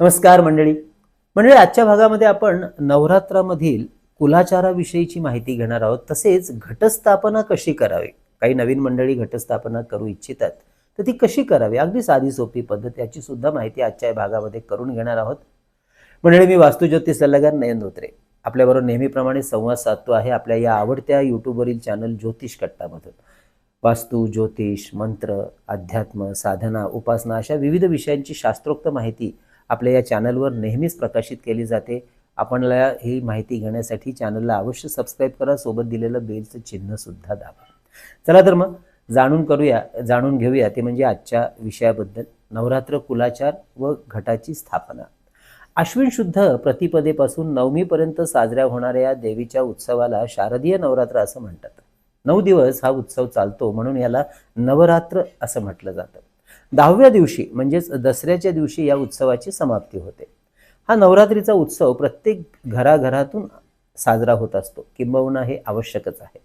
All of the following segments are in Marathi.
नमस्कार मंडळी. मंडळी आजच्या भागामध्ये आपण नवरात्रामधील कुलाचाराविषयीची माहिती घेणार आहोत. तसेच घटस्थापना कशी करावी? काही नवीन मंडळी घटस्थापना करू इच्छितात तर ती कशी करावी? अगदी साधी सोपी पद्धत याची सुद्धा माहिती आजच्या या भागामध्ये करून घेणार आहोत. मंडळी मी वास्तुज्योती सल्लागार नयन धोत्रे. आपल्याबरोबर नेहमीप्रमाणे संवाद साधतो आहे आपल्या या आवडत्या यूट्यूबवरील चॅनल ज्योतिष कट्टामधून. वास्तू ज्योतिष मंत्र अध्यात्म साधना उपासना अशा विविध विषयांची शास्त्रोक्त माहिती आपल्या या चॅनलवर नेहमीच प्रकाशित केली जाते. आपणला ही माहिती घेण्यासाठी चॅनलला अवश्य सबस्क्राईब करा. सोबत दिलेलं बेलचं चिन्हसुद्धा दाबा. चला तर मग जाणून करूया जाणून घेऊया. ते म्हणजे आजच्या विषयाबद्दल. नवरात्र कुलाचार व घटाची स्थापना. अश्विन शुद्ध प्रतिपदेपासून नवमीपर्यंत साजऱ्या होणाऱ्या या देवीच्या उत्सवाला शारदीय नवरात्र असं म्हणतात. नऊ दिवस हा उत्सव चालतो म्हणून याला नवरात्र असं म्हटलं जातं. दहाव्या दिवशी म्हणजेच दसऱ्याच्या दिवशी या उत्सवाची समाप्ती होते. हा नवरात्रीचा उत्सव प्रत्येक घराघरातून साजरा होत असतो. किंबहुना हे आवश्यकच आहे.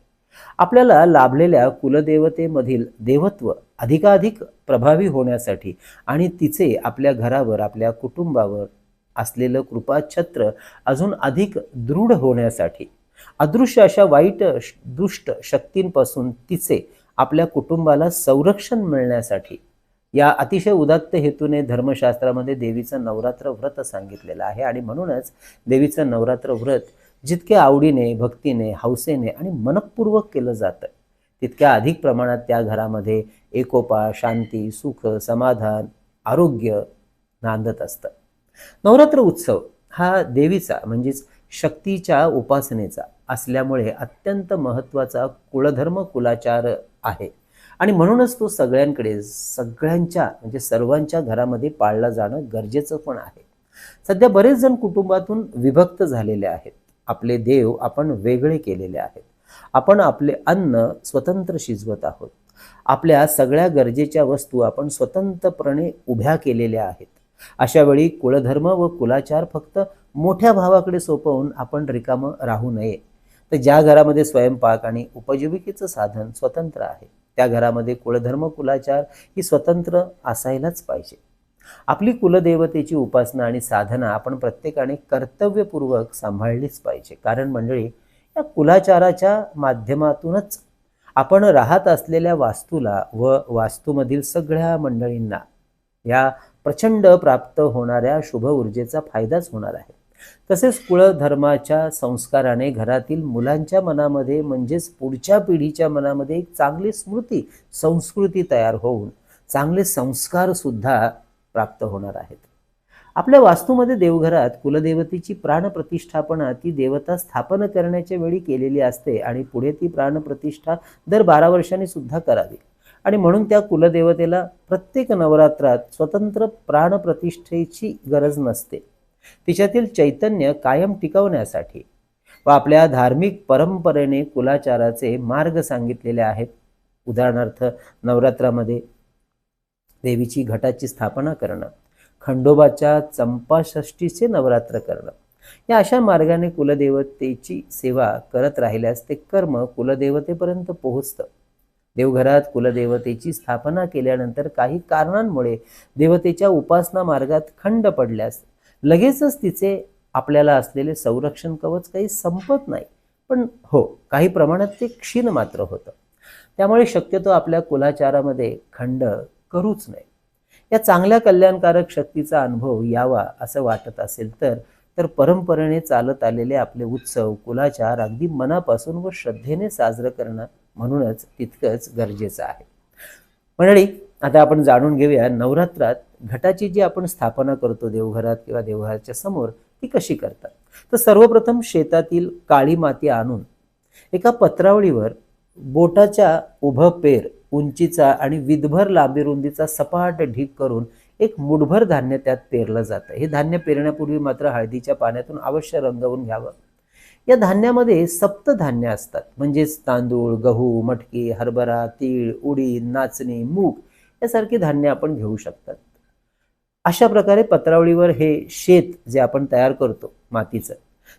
आपल्याला लाभलेल्या कुलदेवतेमधील देवत्व अधिकाधिक प्रभावी होण्यासाठी आणि तिचे आपल्या घरावर आपल्या कुटुंबावर असलेलं कृपाछत्र अजून अधिक दृढ होण्यासाठी अदृश्य अशा वाईट श- दुष्ट शक्तींपासून तिचे आपल्या कुटुंबाला संरक्षण मिळण्यासाठी या अतिशय उदात्त हेतूने धर्मशास्त्रामध्ये देवीचं नवरात्र व्रत सांगितलेलं आहे. आणि म्हणूनच देवीचं नवरात्र व्रत जितक्या आवडीने भक्तीने हौसेने आणि मनपूर्वक केलं जातं तितक्या अधिक प्रमाणात त्या घरामध्ये एकोपा शांती सुख समाधान आरोग्य नांदत असतं. नवरात्र उत्सव हा देवीचा म्हणजेच शक्तीच्या उपासनेचा असल्यामुळे अत्यंत महत्त्वाचा कुळधर्म कुलाचार आहे. आणि म्हणूनच तो सगळ्यांकडे सगळ्यांच्या म्हणजे सर्वांच्या घरामध्ये पाळला जाणं गरजेचं पण आहे. सध्या बरेच जण कुटुंबातून विभक्त झालेले आहेत. आपले देव आपण वेगळे केलेले आहेत. आपण आपले अन्न स्वतंत्र शिजवत आहोत. आपल्या सगळ्या गरजेच्या वस्तू आपण स्वतंत्रपणे उभ्या केलेल्या आहेत. अशा वेळी कुळधर्म व कुलाचार फक्त मोठ्या भावाकडे सोपवून आपण रिकामं राहू नये. तर ज्या घरामध्ये स्वयंपाक आणि उपजीविकेचं साधन स्वतंत्र आहे त्या घरामध्ये कुळधर्म कुलाचार ही स्वतंत्र असायलाच पाहिजे. आपली कुलदेवतेची उपासना आणि साधना आपण प्रत्येकाने कर्तव्यपूर्वक सांभाळलीच पाहिजे. कारण मंडळी या कुलाचाराच्या माध्यमातूनच आपण राहत असलेल्या वास्तूला व वास्तूमधील सगळ्या मंडळींना या प्रचंड प्राप्त होणाऱ्या शुभ ऊर्जेचा फायदाच होणार आहे. तसेच कुळधर्माच्या संस्काराने घरातील मुलांच्या मनामध्ये म्हणजेच पुढच्या पिढीच्या मनामध्ये एक चांगली स्मृती संस्कृती तयार होऊन चांगले संस्कार सुद्धा प्राप्त होणार आहेत. आपल्या वास्तूमध्ये देवघरात कुलदेवतेची प्राणप्रतिष्ठापना ती देवता स्थापन करण्याच्या वेळी केलेली असते आणि पुढे ती प्राणप्रतिष्ठा दर बारा वर्षांनी सुद्धा करावी. आणि म्हणून त्या कुलदेवतेला प्रत्येक नवरात्रात स्वतंत्र प्राणप्रतिष्ठेची गरज नसते. तिच्यातील चैतन्य कायम टिकवण्यासाठी व आपल्या धार्मिक परंपरेने कुलाचाराचे मार्ग सांगितलेले आहेत. उदाहरणार्थ नवरात्रामध्ये देवीची घटाची स्थापना करणं खंडोबाच्या चंपाषष्टीचे नवरात्र करणं या अशा मार्गाने कुलदेवतेची सेवा करत राहिल्यास ते कर्म कुलदेवतेपर्यंत पोहोचतं. देवघरात कुलदेवतेची स्थापना केल्यानंतर काही कारणांमुळे देवतेच्या उपासना मार्गात खंड पडल्यास लगेचच तिचे आपल्याला असलेले संरक्षण कवच काही संपत नाही. पण हो काही प्रमाणात ते क्षीण मात्र होतं. त्यामुळे शक्यतो आपल्या कुलाचारामध्ये खंड करूच नये. या चांगल्या कल्याणकारक शक्तीचा अनुभव यावा असं वाटत असेल तर तर परंपरेने चालत आलेले आपले उत्सव कुलाचार अगदी मनापासून व श्रद्धेने साजरं करणं म्हणूनच तितकंच गरजेचं आहे. मंडळी आता आपण जाणून घेऊया नवरात्रात घटाची जी आपण स्थापना करतो देवघरात किंवा देवघराच्या समोर ती कशी करतात? तर सर्वप्रथम शेतातील काळी माती आणून एका पत्रावळीवर बोटाच्या उभं पेर उंचीचा आणि विधभर लांबी रुंदीचा सपाट ढीक करून एक मुठभर धान्य त्यात पेरलं जातं. हे धान्य पेरण्यापूर्वी मात्र हळदीच्या पाण्यातून अवश्य रंगवून घ्यावं. या धान्यामध्ये सप्त धान्य असतात. म्हणजेच तांदूळ गहू मटकी हरभरा तीळ उडीद नाचणी मूग यासारखी धान्य आपण घेऊ शकतात. अशा प्रकारे पत्रावळीवर हे शेत जे आपण तयार करतो मातीचं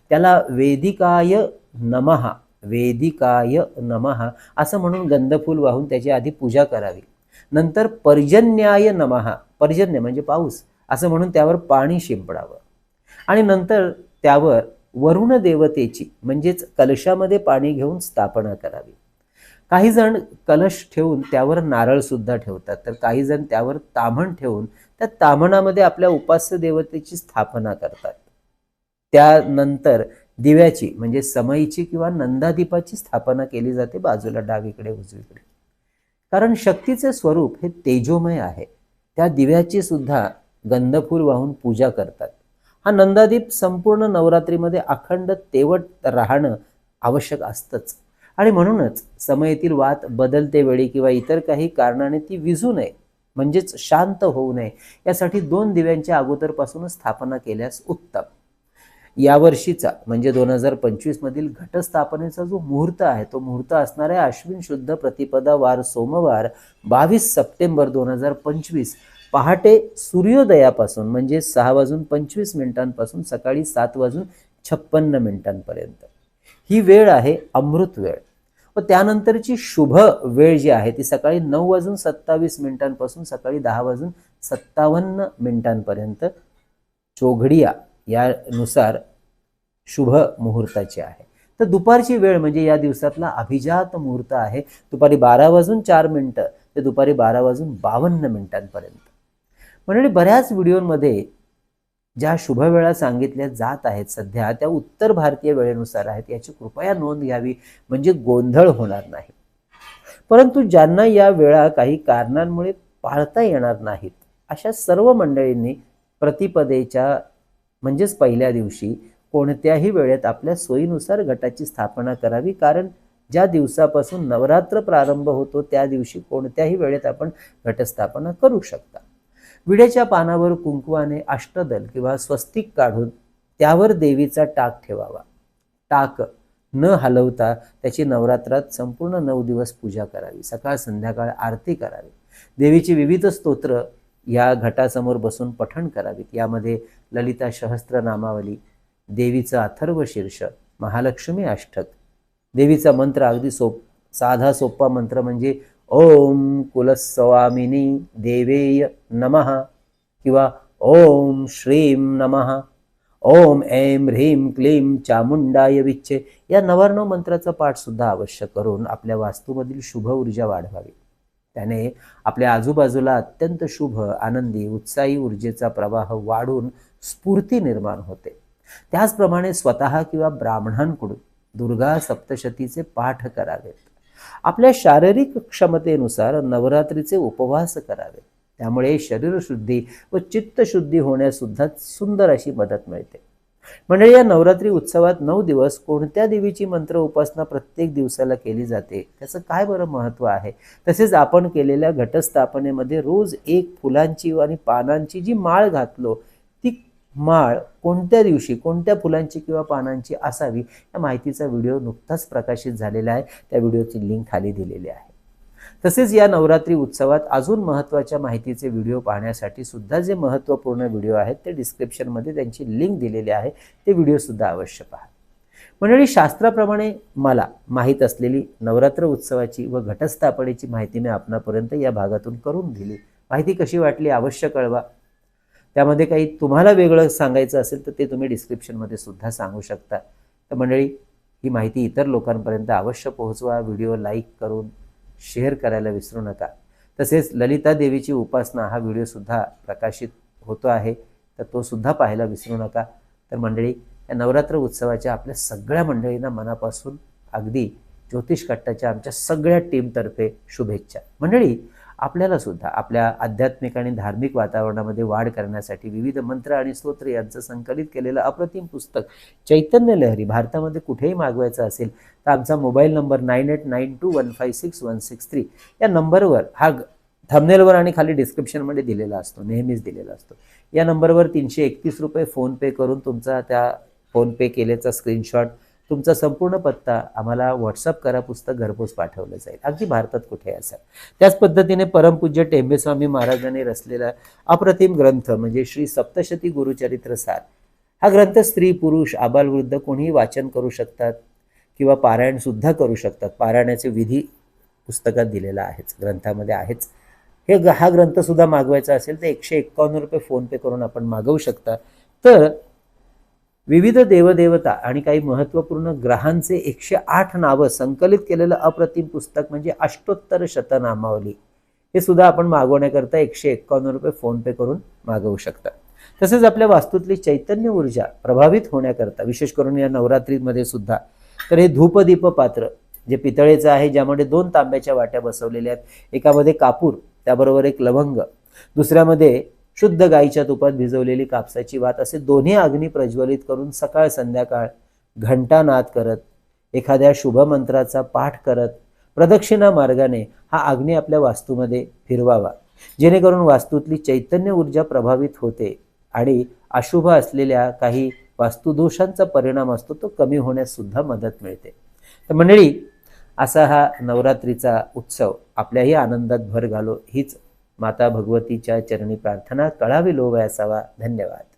त्याला वेदिकाय नमहा वेदिकाय नमहा असं म्हणून गंधफूल वाहून त्याची आधी पूजा करावी. नंतर पर्जन्याय नमहा पर्जन्य म्हणजे पाऊस असं म्हणून त्यावर पाणी शिंपडावं. आणि नंतर त्यावर वरुण देवतेची म्हणजेच कलशामध्ये पाणी घेऊन स्थापना करावी. काही जण कलश ठेवून त्यावर नारळ सुद्धा ठेवतात. तर काही जण त्यावर ताम्हण ठेवून त्या ताम्हणामध्ये आपल्या उपास्य देवतेची स्थापना करतात. त्यानंतर दिव्याची म्हणजे समईची किंवा नंदादीपाची स्थापना केली जाते बाजूला डावीकडे उजवीकडे. कारण शक्तीचे स्वरूप हे तेजोमय आहे. त्या दिव्याची सुद्धा गंधफूल वाहून पूजा करतात. हा नंदादीप संपूर्ण नवरात्रीमध्ये अखंड तेवट राहणं आवश्यक असतंच. आणि म्हणूनच समयेतील वात बदलते वेळी किंवा इतर काही कारणाने ती विजू नये म्हणजेच शांत होऊ नये यासाठी दोन दिव्यांच्या अगोदरपासूनच स्थापना केल्यास उत्तम. यावर्षीचा म्हणजे दोन हजार पंचवीस मधील घटस्थापनेचा जो मुहूर्त आहे तो मुहूर्त असणाऱ्या अश्विन शुद्ध प्रतिपदा वार सोमवार बावीस सप्टेंबर दोन हजार पंचवीस पहाटे सूर्योदयापासून म्हणजे सहा वाजून पंचवीस मिनिटांपासून सकाळी सात वाजून छप्पन्न मिनिटांपर्यंत. ही वेळ आहे अमृत वेळ. पण त्यानंतरची शुभ वेळ जी आहे ती सकाळी नऊ वाजून सत्तावीस मिनिटांपासून सकाळी दहा वाजून सत्तावन्न मिनिटांपर्यंत चोघडिया यानुसार शुभ मुहूर्ताची आहे. तर दुपारची वेळ म्हणजे या दिवसातला अभिजात मुहूर्त आहे. दुपारी बारा वाजून चार मिनटं ते दुपारी बारा वाजून बावन्न मिनिटांपर्यंत. म्हणजे बऱ्याच व्हिडिओमध्ये ज्या शुभवेळा सांगितल्या जात आहेत सध्या त्या उत्तर भारतीय वेळेनुसार आहेत याची कृपया नोंद घ्यावी. म्हणजे गोंधळ होणार नाही. परंतु ज्यांना या वेळा काही कारणांमुळे पाळता येणार नाहीत अशा सर्व मंडळींनी प्रतिपदेच्या म्हणजेच पहिल्या दिवशी कोणत्याही वेळेत आपल्या सोयीनुसार गटाची स्थापना करावी. कारण ज्या दिवसापासून नवरात्र प्रारंभ होतो त्या दिवशी कोणत्याही वेळेत आपण घटस्थापना करू शकता. विड्याच्या पानावर कुंकवाने अष्टदल किंवा स्वस्तिक काढून त्यावर देवीचा टाक ठेवावा. टाक न हलवता त्याची नवरात्रात संपूर्ण नऊ दिवस पूजा करावी. सकाळ संध्याकाळ आरती करावी. देवीची विविध स्तोत्र या घटासमोर बसून पठण करावीत. यामध्ये ललिता सहस्त्र नामावली देवीचं अथर्व शीर्ष महालक्ष्मी अष्टक. देवीचा मंत्र अगदी सोप साधा सोप्पा मंत्र म्हणजे ओम कुलस्वामिनी देवेय नमः किंवा ओम श्रीम नमः ओम ऐम ह्रीम क्लीम चामुंडाय विच्छे. या नवार्णव मंत्राचा पाठ सुद्धा अवश्य करून आपल्या वास्तूमधील शुभ ऊर्जा वाढवावी. त्याने आपल्या आजूबाजूला अत्यंत शुभ आनंदी उत्साही ऊर्जेचा प्रवाह वाढून स्फूर्ती निर्माण होते. त्याचप्रमाणे स्वतः किंवा ब्राह्मणांकडून दुर्गा सप्तशतीचे पाठ करावेत. आपल्या शारीरिक क्षमतेनुसार नवरात्रीचे उपवास करावे. त्यामुळे शरीरशुद्धी व चित्तशुद्धी होण्यास सुद्धा सुंदर अशी मदत मिळते. म्हणजे या नवरात्री उत्सवात नऊ दिवस कोणत्या देवीची मंत्र उपासना प्रत्येक दिवसाला केली जाते? त्याचं काय बरं महत्त्व आहे? तसेच आपण केलेल्या घटस्थापनेमध्ये रोज एक फुलांची आणि पानांची जी माळ घातलो माळ कोणत्या दिवशी कोणत्या फुलांची किंवा पानांची असावी या माहितीचा व्हिडिओ नुकताच प्रकाशित झालेला आहे. त्या व्हिडिओची लिंक खाली दिलेली आहे. तसेच या नवरात्री उत्सवात अजून महत्त्वाच्या माहितीचे व्हिडिओ पाहण्यासाठी सुद्धा जे महत्त्वपूर्ण व्हिडिओ आहेत ते डिस्क्रिप्शनमध्ये त्यांची लिंक दिलेली आहे. ते व्हिडिओसुद्धा अवश्य पहा. मंडळी शास्त्राप्रमाणे मला माहीत असलेली नवरात्र उत्सवाची व घटस्थापनेची माहिती मी आपणापर्यंत या भागातून करून दिली. माहिती कशी वाटली अवश्य कळवा. त्यामध्ये काही तुम्हाला वेगळं सांगायचं असेल तर ते तुम्ही डिस्क्रिप्शनमध्ये सुद्धा सांगू शकता. तर मंडळी ही माहिती इतर लोकांपर्यंत अवश्य पोहोचवा. व्हिडिओ लाईक करून शेअर करायला विसरू नका. तसेच ललिता देवीची उपासना हा व्हिडिओसुद्धा प्रकाशित होतो आहे तर तो सुद्धा पाहायला विसरू नका. तर मंडळी या नवरात्र उत्सवाच्या आपल्या सगळ्या मंडळींना मनापासून अगदी ज्योतिष कट्टाच्या आमच्या सगळ्या टीमतर्फे शुभेच्छा. मंडळी आपल्याला सुद्धा आपल्या आध्यात्मिक आणि धार्मिक वातावरणामध्ये वाढ करण्यासाठी विविध मंत्र आणि स्तोत्र यांचं संकलित केलेलं अप्रतिम पुस्तक चैतन्य लहरी भारतामध्ये कुठेही मागवायचं असेल तर आमचा mobile number nine eight nine two one five six one six three या नंबरवर हा थंबनेलवर आणि खाली डिस्क्रिप्शनमध्ये दिलेला असतो नेहमीच दिलेला असतो. या नंबरवर तीनशे एकतीस रुपये फोनपे करून तुमचा त्या फोनपे केल्याचा स्क्रीनशॉट तुमचा संपूर्ण पत्ता आम्हाला व्हॉट्सअप करा पुस्तक घरपोच पाठवलं जाईल. अगदी भारतात कुठे असाल त्याच पद्धतीने परमपूज्य टेंबेस्वामी महाराजांनी रचलेला अप्रतिम ग्रंथ म्हणजे श्री सप्तशती गुरुचरित्र सार हा ग्रंथ स्त्री पुरुष आबालवृद्ध कोणीही वाचन करू शकतात किंवा पारायणसुद्धा करू शकतात. पारायणाचे विधी पुस्तकात दिलेला आहेच ग्रंथामध्ये आहेच. हे ग- हा ग्रंथसुद्धा मागवायचा असेल तर एकशे एक्कावन्न रुपये फोनपे करून आपण मागवू शकता. तर विविध देवदेवता आणि काही महत्त्वपूर्ण ग्रहांचे एकशे आठ नावं संकलित केलेलं अप्रतिम पुस्तक म्हणजे अष्टोत्तर शतनामावली. हे सुद्धा आपण मागवण्याकरता एकशे एक्कावन्न रुपये फोनपे करून मागवू शकता. तसेच आपल्या वास्तूतली चैतन्य ऊर्जा प्रभावित होण्याकरता विशेष करून या नवरात्रीमध्ये सुद्धा तर हे धूपदीप पात्र जे पितळेचं आहे ज्यामध्ये दोन तांब्याच्या वाट्या बसवलेल्या आहेत. एकामध्ये कापूर त्याबरोबर एक लवंग. दुसऱ्यामध्ये शुद्ध गाईच्या तुपात भिजवलेली कापसाची वात असे दोन्ही अग्नी प्रज्वलित करून सकाळ संध्याकाळ घंटानाद करत एखाद्या शुभ मंत्राचा पाठ करत प्रदक्षिणा मार्गाने हा अग्नी आपल्या वास्तूमध्ये फिरवावा. जेणेकरून वास्तूतली चैतन्य ऊर्जा प्रभावित होते आणि अशुभ असलेल्या काही वास्तुदोषांचा परिणाम असतो तो कमी होण्यास सुद्धा मदत मिळते. तर मंडळी असा हा नवरात्रीचा उत्सव आपल्याही आनंदात भर घालो हीच माता भगवतीच्या चरणी प्रार्थना कळावी लोभ असावा धन्यवाद.